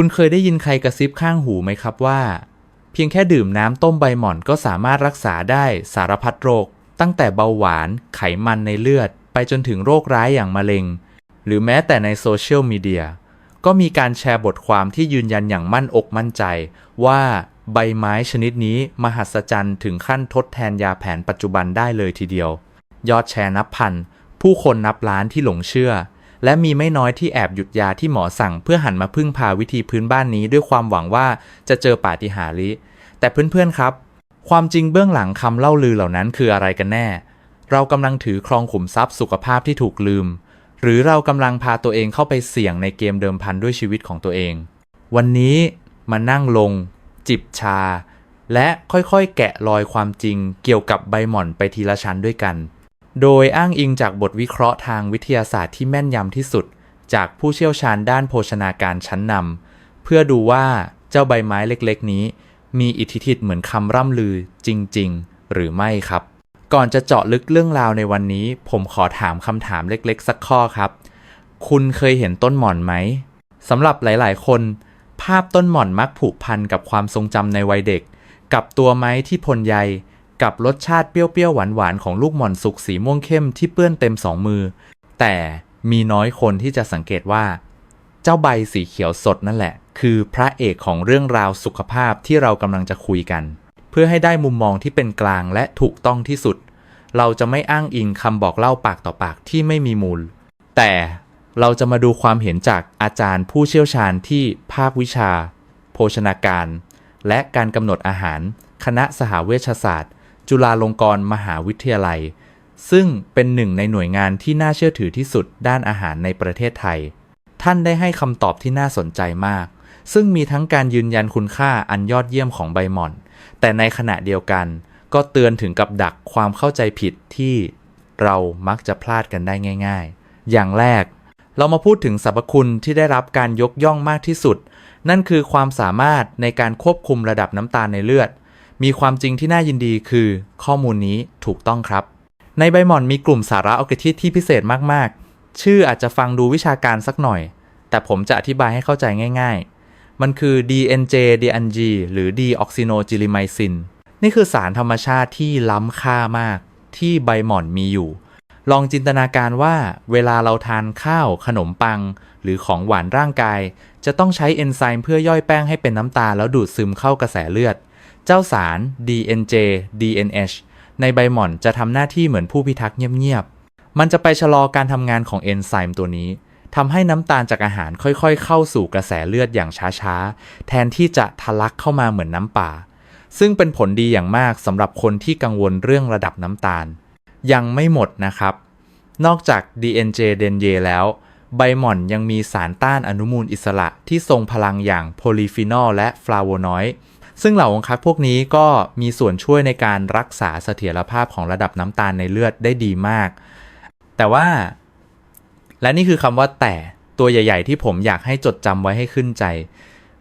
คุณเคยได้ยินใครกระซิบข้างหูไหมครับว่า เพียงแค่ดื่มน้ำต้มใบหม่อนก็สามารถรักษาได้สารพัดโรค ตั้งแต่เบาหวาน ไขมันในเลือด ไปจนถึงโรคร้ายอย่างมะเร็ง หรือแม้แต่ในโซเชียลมีเดียก็มีการแชร์บทความที่ยืนยันอย่างมั่นอกมั่นใจ ว่าใบไม้ชนิดนี้มหัศจรรย์ถึงขั้นทดแทนยาแผนปัจจุบันได้เลยทีเดียว ยอดแชร์นับพัน ผู้คนนับล้านที่หลงเชื่อ และมีไม่น้อยที่แอบหยุดยาที่หมอสั่งเพื่อหันมาพึ่งพาวิธีพื้นบ้านนี้ด้วยความหวังว่าจะเจอปาฏิหาริย์แต่เพื่อนๆครับ ความจริงเบื้องหลังคำเล่าลือเหล่านั้นคืออะไรกันแน่ เรากำลังถือครองขุมทรัพย์สุขภาพที่ถูกลืม หรือเรากำลังพาตัวเองเข้าไปเสี่ยงในเกมเดิมพันด้วยชีวิตของตัวเอง วันนี้มานั่งลง จิบชา และค่อยๆแกะรอยความจริงเกี่ยวกับใบหม่อนไปทีละชั้นด้วยกัน โดยอ้างอิงจากบทวิเคราะห์ทางวิทยาศาสตร์ที่แม่นยำที่สุด จากผู้เชี่ยวชาญด้านโภชนาการชั้นนำเพื่อดูว่าเจ้าใบไม้เล็กๆ นี้ มีอิทธิฤทธิ์เหมือนคำร่ำลือจริง ๆ หรือไม่ครับ ก่อนจะเจาะลึกเรื่องราวในวันนี้ ผมขอถามคำถามเล็กๆ สักข้อครับ คุณเคยเห็นต้นหม่อนไหมสำหรับหลายๆ คน ภาพต้นหม่อนมักผูกพันกับความทรงจำในวัยเด็ก กับตัวไม้ที่พลใย กับรสชาติเปรี้ยวๆ หวานๆ ของลูกหม่อนสุกสีม่วงเข้มที่เปื้อนเต็มสองมือ แต่มีน้อยคนที่จะสังเกตว่า เจ้าใบสีเขียวสดนั่นแหละ คือพระเอกของเรื่องราวสุขภาพที่เรากำลังจะคุยกัน เพื่อให้ได้มุมมองที่เป็นกลางและถูกต้องที่สุด เราจะไม่อ้างอิงคำบอกเล่าปากต่อปากที่ไม่มีมูล แต่เราจะมาดูความเห็นจากอาจารย์ผู้เชี่ยวชาญที่ภาควิชา โภชนาการ และการกำหนดอาหาร คณะสหเวชศาสตร์ จุฬาลงกรณ์มหาวิทยาลัย ซึ่งเป็นหนึ่งในหน่วยงานที่น่าเชื่อถือที่สุดด้านอาหารในประเทศไทย ท่านได้ให้คำตอบที่น่าสนใจมาก ซึ่งมีทั้งการยืนยันคุณค่าอันยอดเยี่ยมของใบหม่อน แต่ในขณะเดียวกัน ก็เตือนถึงกับดักความเข้าใจผิดที่เรามักจะพลาดกันได้ง่าย ๆ อย่างแรก เรามาพูดถึงสรรพคุณที่ได้รับการยกย่องมากที่สุด นั่นคือความสามารถในการควบคุมระดับน้ำตาลในเลือด มีความจริงที่น่ายินดีคือ ข้อมูลนี้ถูกต้องครับ ในใบหม่อนมีกลุ่มสาระอัลกทิที่พิเศษมากๆ ชื่ออาจจะฟังดูวิชาการสักหน่อย แต่ผมจะอธิบายให้เข้าใจง่าย ๆ มันคือ DNJ DNG หรือ Deoxynogelimycin นี่คือสารธรรมชาติที่ล้ำค่ามาก ที่ใบหม่อนมีอยู่ ลองจินตนาการว่าเวลาเราทานข้าว ขนมปัง หรือของหวานร่างกาย จะต้องใช้เอนไซม์เพื่อย่อยแป้งให้เป็นน้ำตาลแล้วดูดซึมเข้ากระแสเลือด เจ้าสาร DNJ DNH ในใบหม่อนจะทำหน้าที่เหมือนผู้พิทักษ์เงียบๆ มันจะไปชะลอการทำงานของเอนไซม์ตัวนี้ทำให้น้ำตาลจากอาหารค่อยๆ เข้าสู่กระแสเลือดอย่างช้าๆ แทนที่จะทะลักเข้ามาเหมือนน้ำป่า ซึ่งเป็นผลดีอย่างมากสำหรับคนที่กังวลเรื่องระดับน้ำตาล ยังไม่หมดนะครับ นอกจาก DNJ DNJ แล้ว ใบหม่อนยังมีสารต้านอนุมูลอิสระที่ทรงพลังอย่างโพลีฟีนอลและฟลาโวนอยด์ ซึ่งเหล่าองคักพวกนี้ก็มีส่วนช่วยในการรักษาเสถียรภาพของระดับน้ำตาลในเลือดได้ดีมาก แต่ว่า และนี่คือคำว่าแต่ตัวใหญ่ ๆ ที่ผมอยากให้จดจำไว้ให้ขึ้นใจ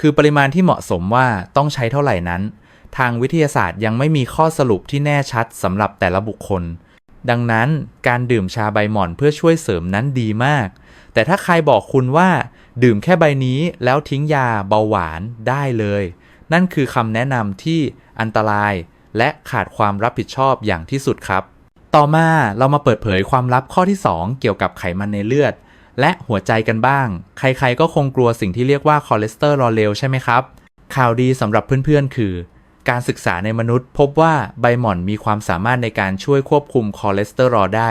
คือปริมาณที่เหมาะสมว่าต้องใช้เท่าไหร่นั้น ทางวิทยาศาสตร์ยังไม่มีข้อสรุปที่แน่ชัดสำหรับแต่ละบุคคล ดังนั้นการดื่มชาใบหม่อนเพื่อช่วยเสริมนั้นดีมาก แต่ถ้าใครบอกคุณว่า ดื่มแค่ใบนี้แล้วทิ้งยาเบาหวานได้เลย นั่นคือคำแนะนำที่อันตราย และขาดความรับผิดชอบอย่างที่สุดครับ ต่อมาเรามาเปิดเผยความลับข้อที่ 2 เกี่ยวกับไขมันในเลือด และหัวใจกันบ้าง ใครๆก็คงกลัวสิ่งที่เรียกว่าคอเลสเตอรอลเลวใช่ไหมครับ ข่าวดีสำหรับเพื่อนๆ คือ การศึกษาในมนุษย์ พบว่าใบหม่อนมีความสามารถในการช่วยควบคุมคอเลสเตอรอลได้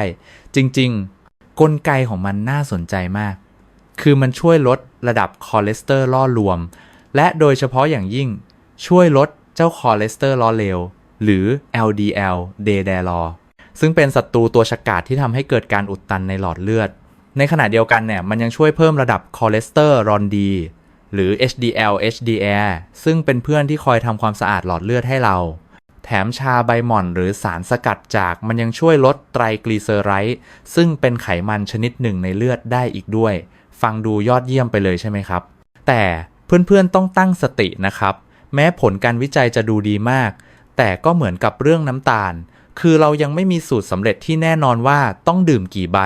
จริงๆ กลไกของมันน่าสนใจมาก คือมันช่วยลดระดับคอเลสเตอรอลรวมและโดยเฉพาะอย่างยิ่ง ช่วยลดเจ้าคอเลสเตอรอลเลวหรือ LDL เดเดลอซึ่งเป็นศัตรูตัวฉกาจที่ทำให้เกิดการอุดตันในหลอดเลือด ในขณะเดียวกันเนี่ยมันยังช่วยเพิ่มระดับคอเลสเตอรอลดีหรือ HDL HDL ซึ่งเป็นเพื่อนที่คอยทำความสะอาดหลอดเลือดให้เรา แถมชาใบหม่อนหรือสารสกัดจากมันยังช่วยลดไตรกลีเซอไรด์ซึ่งเป็นไขมันชนิดหนึ่งในเลือดได้อีกด้วย ฟังดูยอดเยี่ยมไปเลยใช่ไหมครับ แต่เพื่อนๆต้องตั้งสตินะครับ แม้ผลการวิจัยจะดูดีมาก แต่ก็เหมือนกับเรื่องน้ำตาล คือเรายังไม่มีสูตรสำเร็จที่แน่นอนว่าต้องดื่มกี่ใบ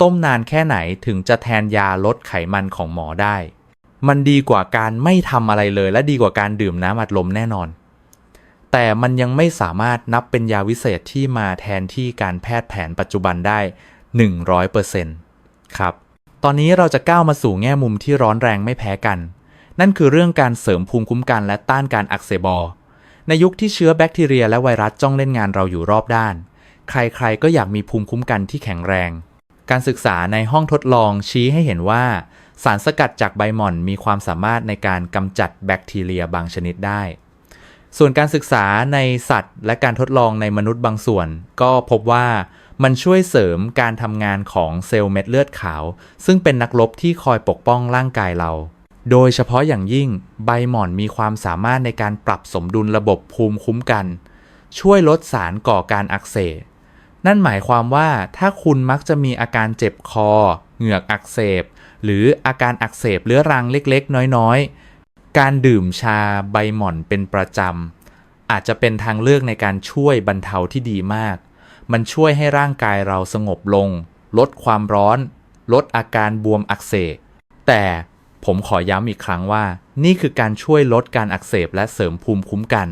ต้มนานแค่ไหนถึงจะแทนยาลดไขมันของหมอได้ มันดีกว่าการไม่ทำอะไรเลย และดีกว่าการดื่มน้ำอัดลมแน่นอน แต่มันยังไม่สามารถนับเป็นยาวิเศษที่มาแทนที่การแพทย์แผนปัจจุบันได้ 100%ครับ ตอนนี้เราจะก้าวมาสู่แง่มุมที่ร้อนแรงไม่แพ้กัน นั่นคือเรื่องการเสริมภูมิคุ้มกันและต้านการอักเสบอในยุคที่เชื้อแบคทีเรียและไวรัสจ้องเล่นงานเราอยู่รอบด้าน ใครๆก็อยากมีภูมิคุ้มกันที่แข็งแรง การศึกษาในห้องทดลองชี้ให้เห็นว่า สารสกัดจากใบหม่อนมีความสามารถในการกำจัดแบคทีเรียบางชนิดได้ ส่วนการศึกษาในสัตว์ และการทดลองในมนุษย์บางส่วน ก็พบว่ามันช่วยเสริมการทำงานของเซลล์เม็ดเลือดขาว ซึ่งเป็นนักรบที่คอยปกป้องร่างกายเรา โดยเฉพาะอย่างยิ่งใบหม่อนมีความสามารถในการปรับสมดุลระบบภูมิคุ้มกัน ช่วยลดสารก่อการอักเสบนั่นหมายความว่าถ้าคุณมักจะมีอาการเจ็บคอ เหงือกอักเสบ หรืออาการอักเสบเรื้อรังเล็กๆ น้อยๆ การดื่มชาใบหม่อนเป็นประจำอาจจะเป็นทางเลือกในการช่วยบรรเทาที่ดีมาก มันช่วยให้ร่างกายเราสงบลง ลดความร้อน ลดอาการบวมอักเสบแต่ ผมขอย้ำอีกครั้งว่า นี่คือการช่วยลดการอักเสบและเสริมภูมิคุ้มกัน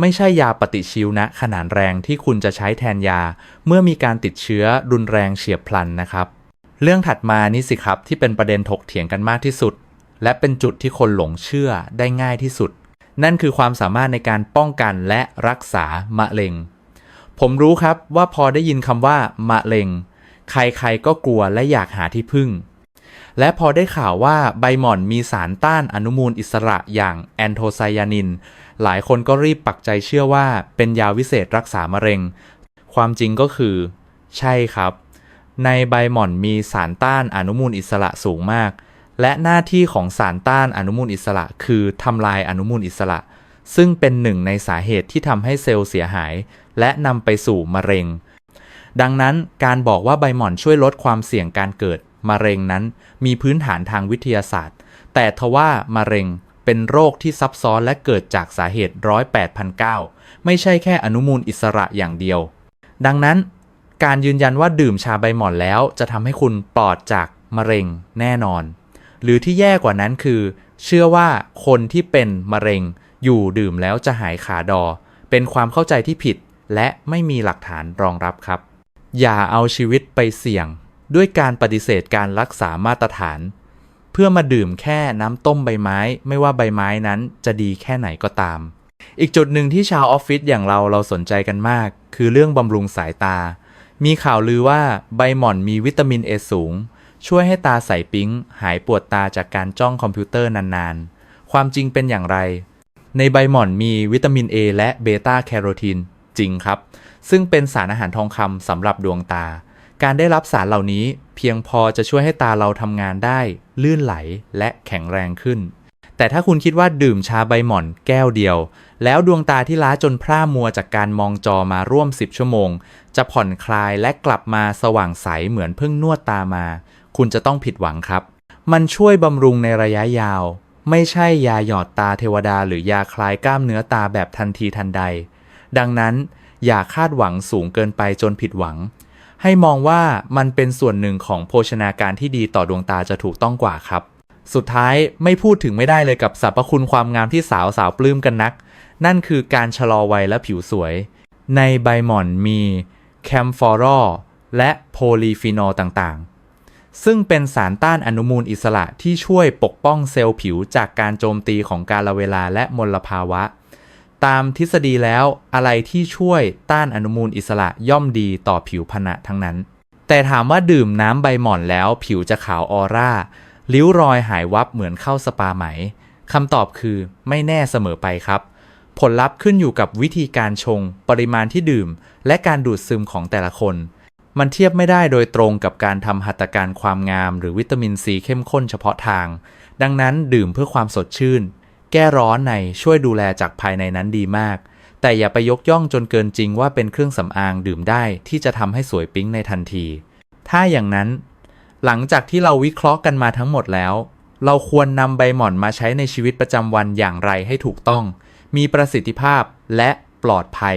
ไม่ใช่ยาปฏิชีวนะขนาดแรงที่คุณจะใช้แทนยา เมื่อมีการติดเชื้อรุนแรงเฉียบพลันนะครับ เรื่องถัดมานี่สิครับที่เป็นประเด็นถกเถียงกันมากที่สุด และเป็นจุดที่คนหลงเชื่อได้ง่ายที่สุด นั่นคือความสามารถในการป้องกันและรักษามะเร็ง ผมรู้ครับว่าพอได้ยินคำว่ามะเร็ง ใครๆก็กลัวและอยากหาที่พึ่ง และพอได้ข่าวว่าใบหม่อนมีสารต้านอนุมูลอิสระอย่างแอนโทไซยานิน หลายคนก็รีบปักใจเชื่อว่าเป็นยาวิเศษรักษามะเร็ง ความจริงก็คือ ใช่ครับ ในใบหม่อนมีสารต้านอนุมูลอิสระสูงมาก และหน้าที่ของสารต้านอนุมูลอิสระ คือทำลายอนุมูลอิสระ ซึ่งเป็นหนึ่งในสาเหตุที่ทำให้เซลล์เสียหาย และนำไปสู่มะเร็งดังนั้นการบอกว่าใบหม่อนช่วยลดความเสี่ยงการเกิด มะเร็งนั้นมีพื้นฐานทางวิทยาศาสตร์ แต่ทว่ามะเร็งเป็นโรคที่ซับซ้อนและเกิดจากสาเหตุร้อยแปดพันเก้าไม่ใช่แค่อนุมูลอิสระอย่างเดียว ดังนั้นการยืนยันว่าดื่มชาใบหม่อนแล้วจะทำให้คุณปลอดจากมะเร็งแน่นอน หรือที่แย่กว่านั้นคือ เชื่อว่าคนที่เป็นมะเร็งอยู่ดื่มแล้วจะหายขาดอ เป็นความเข้าใจที่ผิดและไม่มีหลักฐานรองรับครับ อย่าเอาชีวิตไปเสี่ยง ด้วยการปฏิเสธการรักษามาตรฐาน เพื่อมาดื่มแค่น้ำต้มใบไม้ ไม่ว่าใบไม้นั้นจะดีแค่ไหนก็ตาม อีกจุดหนึ่งที่ชาวออฟฟิศอย่างเราเราสนใจกันมาก คือเรื่องบำรุงสายตา มีข่าวลือว่าใบหม่อนมีวิตามินเอสูง ช่วยให้ตาใสปิ๊ง หายปวดตาจากการจ้องคอมพิวเตอร์นานๆ ความจริงเป็นอย่างไร ในใบหม่อนมีวิตามิน A และเบต้าแคโรทีนจริงครับ ซึ่งเป็นสารอาหารทองคำสำหรับดวงตา การได้รับสารเหล่านี้เพียงพอจะช่วยให้ตาเราทำงานได้ ลื่นไหลและแข็งแรงขึ้น แต่ถ้าคุณคิดว่าดื่มชาใบหม่อนแก้วเดียว แล้วดวงตาที่ล้าจนพร่ามัวจากการมองจอมาร่วม 10 ชั่วโมง จะผ่อนคลายและกลับมาสว่างใสเหมือนเพิ่งนวดตามา คุณจะต้องผิดหวังครับ มันช่วยบำรุงในระยะยาว ไม่ใช่ยาหยอดตาเทวดา หรือยาคลายกล้ามเนื้อตาแบบทันทีทันใด ดังนั้นอย่าคาดหวังสูงเกินไปจนผิดหวัง ให้มองว่ามันเป็นส่วนหนึ่งของโภชนาการที่ดีต่อดวงตาจะถูกต้องกว่าครับ สุดท้ายไม่พูดถึงไม่ได้เลยกับสรรพคุณความงามที่สาวสาวปลื้มกันนัก นั่นคือการชะลอวัยและผิวสวย ในใบหม่อนมีแคมฟอรอลและโพลีฟีนอลต่างๆ ซึ่งเป็นสารต้านอนุมูลอิสระที่ช่วยปกป้องเซลล์ผิวจากการโจมตีของกาลเวลาและมลภาวะ ตามทฤษฎีแล้วอะไรที่ช่วยต้านอนุมูลอิสระย่อมดีต่อผิวพรรณะทั้งนั้น แต่ถามว่าดื่มน้ำใบหม่อนแล้วผิวจะขาวออร่า ริ้วรอยหายวับเหมือนเข้าสปาไหมคำตอบคือไม่แน่เสมอไปครับ ผลลัพธ์ขึ้นอยู่กับวิธีการชง ปริมาณที่ดื่ม และการดูดซึมของแต่ละคน มันเทียบไม่ได้โดยตรงกับการทำหัตถการความงาม หรือวิตามินซีเข้มข้นเฉพาะทาง ดังนั้นดื่มเพื่อความสดชื่น แก้ร้อนในช่วยดูแลจากภายในนั้นดีมาก แต่อย่าไปยกย่องจนเกินจริงว่าเป็นเครื่องสำอางดื่มได้ที่จะทำให้สวยปิ๊งในทันที ถ้าอย่างนั้น หลังจากที่เราวิเคราะห์กันมาทั้งหมดแล้ว เราควรนำใบหม่อนมาใช้ในชีวิตประจำวันอย่างไรให้ถูกต้อง มีประสิทธิภาพและปลอดภัย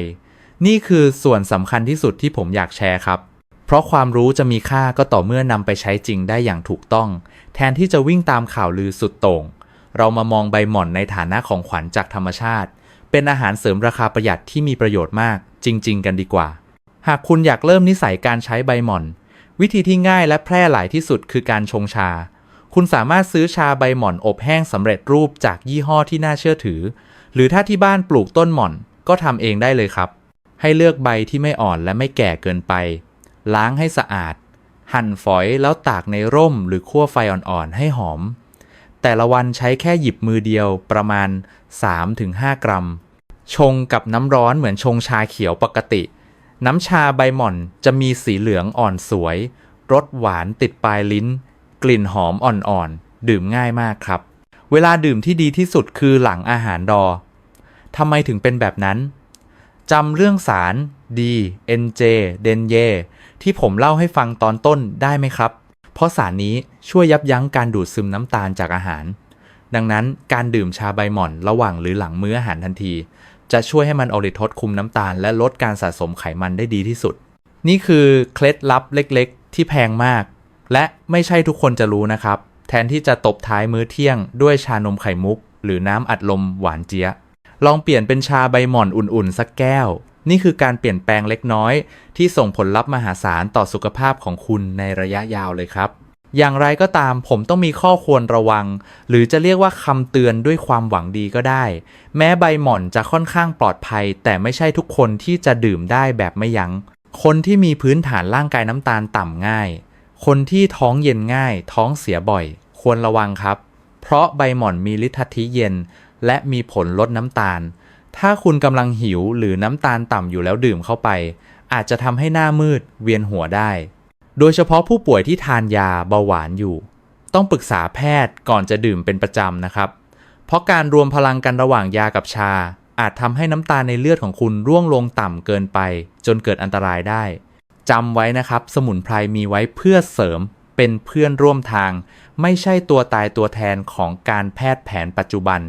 นี่คือส่วนสำคัญที่สุดที่ผมอยากแชร์ครับเพราะความรู้จะมีค่าก็ต่อเมื่อนำไปใช้จริงได้อย่างถูกต้อง แทนที่จะวิ่งตามข่าวลือสุดโต่ง เรามามองใบหม่อนในฐานะของขวัญจากธรรมชาติ เป็นอาหารเสริมราคาประหยัดที่มีประโยชน์มาก จริง ๆ กันดีกว่า หากคุณอยากเริ่มนิสัยการใช้ใบหม่อน วิธีที่ง่ายและแพร่หลายที่สุดคือการชงชา คุณสามารถซื้อชาใบหม่อนอบแห้งสำเร็จรูปจากยี่ห้อที่น่าเชื่อถือ หรือถ้าที่บ้านปลูกต้นหม่อนก็ทำเองได้เลยครับ ให้เลือกใบที่ไม่อ่อนและไม่แก่เกินไป ล้างให้สะอาด หั่นฝอยแล้วตากในร่มหรือคั่วไฟอ่อนๆให้หอม แต่ละวันใช้แค่หยิบมือเดียวประมาณ 3-5 กรัม ชงกับน้ำร้อนเหมือนชงชาเขียวปกติ น้ำชาใบหม่อนจะมีสีเหลืองอ่อนสวย รสหวานติดปลายลิ้น กลิ่นหอมอ่อนๆ ดื่มง่ายมากครับ เวลาดื่มที่ดีที่สุดคือหลังอาหารดอทำไมถึงเป็นแบบนั้นจำเรื่องสาร D NJ เดนเยที่ผมเล่าให้ฟังตอนต้นได้ไหมครับ เพราะสารนี้ช่วยยับยั้งการดูดซึมน้ำตาลจากอาหาร ดังนั้นการดื่มชาใบหม่อนระหว่างหรือหลังมื้ออาหารทันที จะช่วยให้มันอริทดคุมน้ำตาล และลดการสะสมไขมันได้ดีที่สุด นี่คือเคล็ดลับเล็กๆ ที่แพงมาก และไม่ใช่ทุกคนจะรู้นะครับ แทนที่จะตบท้ายมื้อเที่ยง ด้วยชานมไข่มุก หรือน้ำอัดลมหวานเจี๊ยะลองเปลี่ยนเป็นชาใบหม่อนอุ่นๆ สักแก้ว นี่คือการเปลี่ยนแปลงเล็กน้อย ที่ส่งผลลัพธ์มหาศาลต่อสุขภาพของคุณในระยะยาวเลยครับ อย่างไรก็ตามผมต้องมีข้อควรระวัง หรือจะเรียกว่าคำเตือนด้วยความหวังดีก็ได้ แม้ใบหม่อนจะค่อนข้างปลอดภัย แต่ไม่ใช่ทุกคนที่จะดื่มได้แบบไม่ยัง้ง คนที่มีพื้นฐานร่างกายน้ำตาลต่ำง่าย คนที่ท้องเย็นง่าย ท้องเสียบ่อย ควรระวังครับ เพราะใบหม่อนมีฤทธิ์ทัศเย็น และมีผลลดน้ำตาล ถ้าคุณกำลังหิวหรือน้ำตาลต่ำอยู่แล้วดื่มเข้าไป อาจจะทำให้หน้ามืดเวียนหัวได้ โดยเฉพาะผู้ป่วยที่ทานยาเบาหวานอยู่ ต้องปรึกษาแพทย์ก่อนจะดื่มเป็นประจำนะครับ เพราะการรวมพลังกันระหว่างยากับชา อาจทำให้น้ำตาลในเลือดของคุณร่วงลงต่ำเกินไป จนเกิดอันตรายได้จำไว้นะครับ สมุนไพรมีไว้เพื่อเสริมเป็นเพื่อนร่วมทาง ไม่ใช่ตัวตายตัวแทนของการแพทย์แผนปัจจุบัน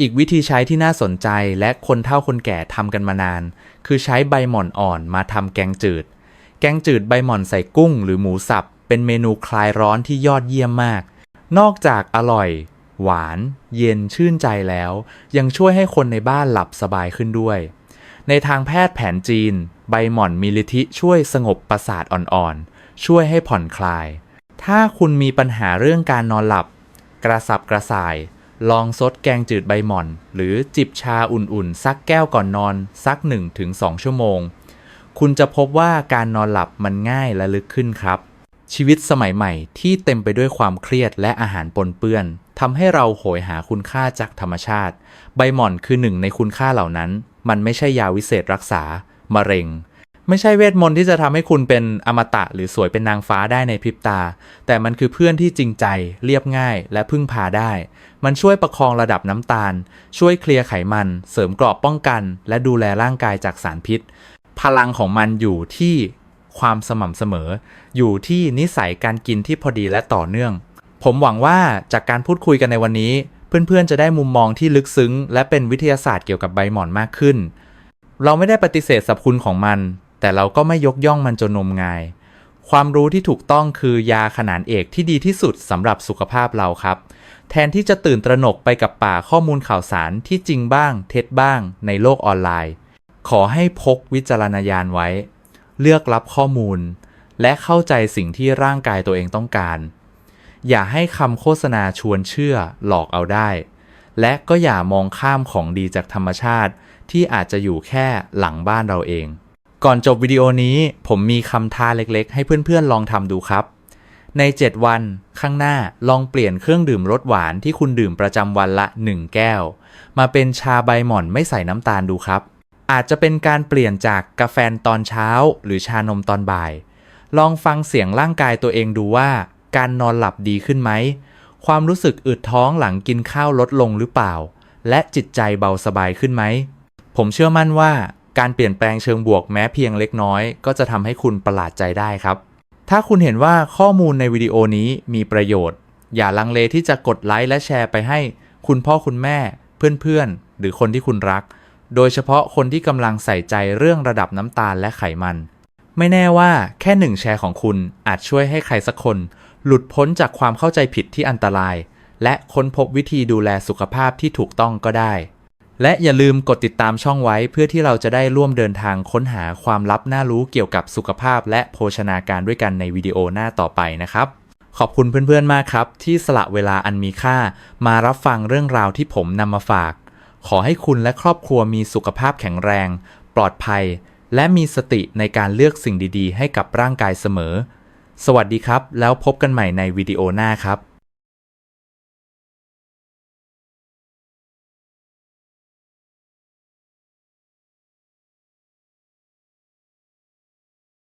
อีกวิธีใช้ที่น่าสนใจและคนเฒ่าคนแก่ทำกันมานาน คือใช้ใบหม่อนอ่อนมาทำแกงจืด แกงจืดใบหม่อนใส่กุ้งหรือหมูสับ เป็นเมนูคลายร้อนที่ยอดเยี่ยมมาก นอกจากอร่อย หวาน เย็นชื่นใจแล้ว ยังช่วยให้คนในบ้านหลับสบายขึ้นด้วย ในทางแพทย์แผนจีน ใบหม่อนมีฤทธิ์ช่วยสงบประสาทอ่อนๆ ช่วยให้ผ่อนคลาย ถ้าคุณมีปัญหาเรื่องการนอนหลับ กระสับกระส่าย ลองซดแกงจืดใบหม่อน หรือจิบชาอุ่นๆสักแก้วก่อนนอนสัก 1-2 ชั่วโมง คุณจะพบว่าการนอนหลับมันง่ายและลึกขึ้นครับ ชีวิตสมัยใหม่ที่เต็มไปด้วยความเครียดและอาหารปนเปื้อนทำให้เราโหยหาคุณค่าจากธรรมชาติ ใบหม่อนคือหนึ่งในคุณค่าเหล่านั้น มันไม่ใช่ยาวิเศษรักษามะเร็ง ไม่ใช่เวทมนต์ที่จะทำให้คุณเป็นอมตะหรือสวยเป็นนางฟ้าได้ในพริบตา แต่มันคือเพื่อนที่จริงใจ เรียบง่าย และพึ่งพาได้ มันช่วยประคองระดับน้ำตาล ช่วยเคลียร์ไขมัน เสริมกราะป้องกัน และดูแลร่างกายจากสารพิษ พลังของมันอยู่ที่ความสม่ำเสมอ อยู่ที่นิสัยการกินที่พอดีและต่อเนื่อง ผมหวังว่าจากการพูดคุยกันในวันนี้ เพื่อนๆจะได้มุมมองที่ลึกซึ้ง และเป็นวิทยาศาสตร์เกี่ยวกับใบหมอนมากขึ้น เราไม่ได้ปฏิเสธสรรพคุณของมัน แต่เราก็ไม่ยกย่องมันจนงมงาย ความรู้ที่ถูกต้องคือยาขนานเอกที่ดีที่สุดสำหรับสุขภาพเราครับ แทนที่จะตื่นตระหนกไปกับป่าข้อมูลข่าวสารที่จริงบ้าง เท็จบ้างในโลกออนไลน์ ขอให้พกวิจารณญาณไว้ เลือกรับข้อมูล และเข้าใจสิ่งที่ร่างกายตัวเองต้องการ อย่าให้คำโฆษณาชวนเชื่อหลอกเอาได้ และก็อย่ามองข้ามของดีจากธรรมชาติที่อาจจะอยู่แค่หลังบ้านเราเอง ก่อนจบวิดีโอนี้ผมมีคำท้าเล็กๆ ให้เพื่อนๆลองทำดูครับ ใน 7 วันข้างหน้าลองเปลี่ยนเครื่องดื่มรสหวานที่คุณดื่มประจำวันละ 1 แก้ว มาเป็นชาใบหม่อนไม่ใส่น้ำตาลดูครับ อาจจะเป็นการเปลี่ยนจากกาแฟตอนเช้า หรือชานมตอนบ่าย ลองฟังเสียงร่างกายตัวเองดูว่า การนอนหลับดีขึ้นไหม ความรู้สึกอึดท้องหลังกินข้าวลดลงหรือเปล่า และจิตใจเบาสบายขึ้นไหมผมเชื่อมั่นว่า การเปลี่ยนแปลงเชิงบวกแม้เพียงเล็กน้อย ก็จะทำให้คุณประหลาดใจได้ครับ ถ้าคุณเห็นว่าข้อมูลในวิดีโอนี้มีประโยชน์ อย่าลังเลที่จะกดไลค์และแชร์ไปให้ คุณพ่อคุณแม่ เพื่อนๆ หรือคนที่คุณรัก โดยเฉพาะคนที่กำลังใส่ใจเรื่องระดับน้ำตาลและไขมัน ไม่แน่ว่าแค่หนึ่งแชร์ของคุณอาจช่วยให้ใครสักคน หลุดพ้นจากความเข้าใจผิดที่อันตราย และค้นพบวิธีดูแลสุขภาพที่ถูกต้องก็ได้ และอย่าลืมกดติดตามช่องไว้เพื่อที่เราจะได้ร่วมเดินทางค้นหาความลับน่ารู้เกี่ยวกับสุขภาพ และโภชนาการด้วยกันในวิดีโอหน้าต่อไปนะครับ ขอบคุณเพื่อนๆมากครับ ที่สละเวลาอันมีค่า มารับฟังเรื่องราวที่ผมนำมาฝาก ขอให้คุณและครอบครัวมีสุขภาพแข็งแรง ปลอดภัย และมีสติในการเลือกสิ่งดีๆ ให้กับร่างกายเสมอ สวัสดีครับ แล้วพบกันใหม่ในวิดีโอหน้าครับ